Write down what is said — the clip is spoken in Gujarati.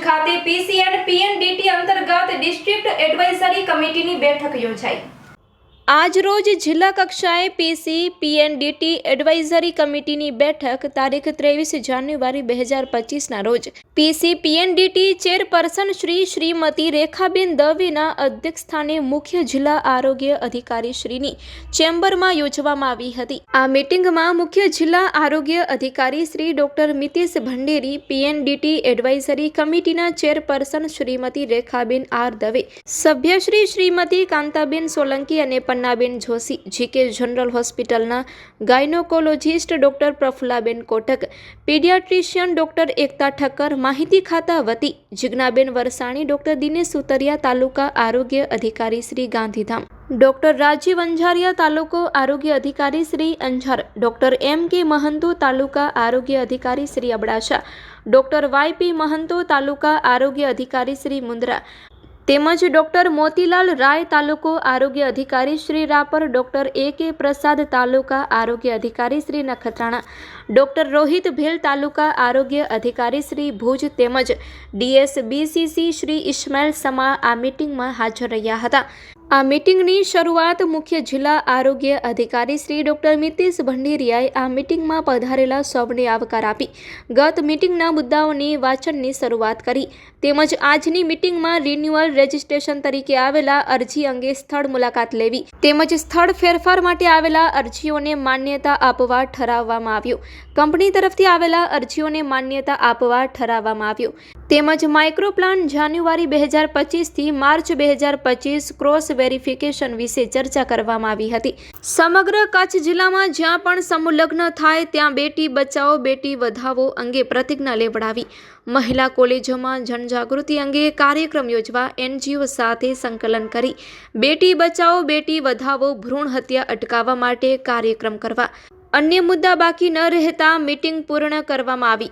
ખાતે પીસીએન પીએનડીટી અંતર્ગત ડિસ્ટ્રિક્ટ એડવાઇઝરી કમિટીની બેઠક યોજાઈ. આજ રોજ જિલ્લા કક્ષાએ પીસી, પીએનડીટી એડવાઇઝરી કમિટીની બેઠક તારીખ ત્રેવીસ જાન્યુઆરી બે હજાર પચીસના રોજ. PC, PNDT chairperson Shri Shrimati Rekhaben દવેના અધ્યક્ષસ્થાને મુખ્ય જિલ્લા આરોગ્ય અધિકારી શ્રીની ચેમ્બરમાં યોજવામાં આવી હતી. આ મિટિંગમાં મુખ્ય જિલ્લા આરોગ્ય અધિકારી Shri doctor Mitesh Bhanderi, PNDT advisory કમિટીના ચેરપર્સન શ્રીમતી રેખાબેન આર દવે સભ્યશ્રી શ્રીમતી કાંતાબેન સોલંકી અને પન્નાબેન જોશી, જીકે જનરલ હોસ્પિટલના gynaecologist doctor Prafullaben Kotak paediatrician doctor Ekta Thakkar, માહિતી ખાતા વતી જિજ્ઞાબેન વરસાણી, ડોક્ટર દિનેશ સુતરિયા, તાલુકા આરોગ્ય અધિકારી શ્રી ગાંધીધામ. ડોક્ટર રાજીવ અંજારિયા, તાલુકો આરોગ્ય અધિકારી શ્રી અંજાર. ડોક્ટર એમ કે મહંતો, તાલુકા આરોગ્ય અધિકારી શ્રી અબડાસા. ડોક્ટર વાયપી મહંતો, તાલુકા આરોગ્ય અધિકારી શ્રી મુંદ્રા. તેમજ ડોક્ટર મોતીલાલ રાય તાલુકો આરોગ્ય અધિકારી શ્રી રાપર, ડોક્ટર એ કે પ્રસાદ તાલુકા આરોગ્ય અધિકારી શ્રી નખત્રાણા, ડોક્ટર રોહિત ભેલ તાલુકા આરોગ્ય અધિકારી શ્રી ભુજ તેમજ ડીએસબીસીસી શ્રી ઇસ્માઇલ સમા આ મિટિંગમાં હાજર રહ્યા હતા. આ મિટિંગની શરૂઆત મુખ્ય જિલ્લા આરોગ્ય અધિકારી શ્રી ડોક્ટર મિતેશ ભંડેરિયાએ આ મિટિંગમાં પધારેલા સૌને આવકાર આપી. ગત મિટિંગના મુદ્દાઓની વાંચનની શરૂઆત કરી. તેમજ આજની મિટિંગમાં રિન્યુઅલ રજિસ્ટ્રેશન તરીકે આવેલા અરજી અંગે સ્થળ મુલાકાત લેવી. તેમજ સ્થળ ફેરફાર માટે આવેલા અરજીઓને માન્યતા આપવા ઠરાવવામાં આવ્યું. કંપની તરફથી આવેલા અરજીઓને માન્યતા આપવા ઠરાવવામાં આવ્યું. તેમજ માઇક્રોપ્લાન જાન્યુઆરી બે હજાર પચીસથી માર્ચ બે હજાર પચીસ ક્રોસ વેરિફિકેશન વિશે ચર્ચા કરવામાં આવી હતી. સમગ્ર કચ્છ જિલ્લામાં જ્યાં પણ સમુલગ્ન થાય ત્યાં બેટી બચાવો, બેટી વધાવો અંગે પ્રતિજ્ઞા લેવડાવી. મહિલા કોલેજોમાં જનજાગૃતિ અંગે કાર્યક્રમ યોજવા એનજીઓ સાથે સંકલન કરી. બેટી બચાવો, બેટી વધાવો, ભ્રૂણ હત્યા અટકાવવા માટે કાર્યક્રમ કરવા. અન્ય મુદ્દા બાકી ન રહેતા મીટિંગ પૂર્ણ કરવામાં આવી.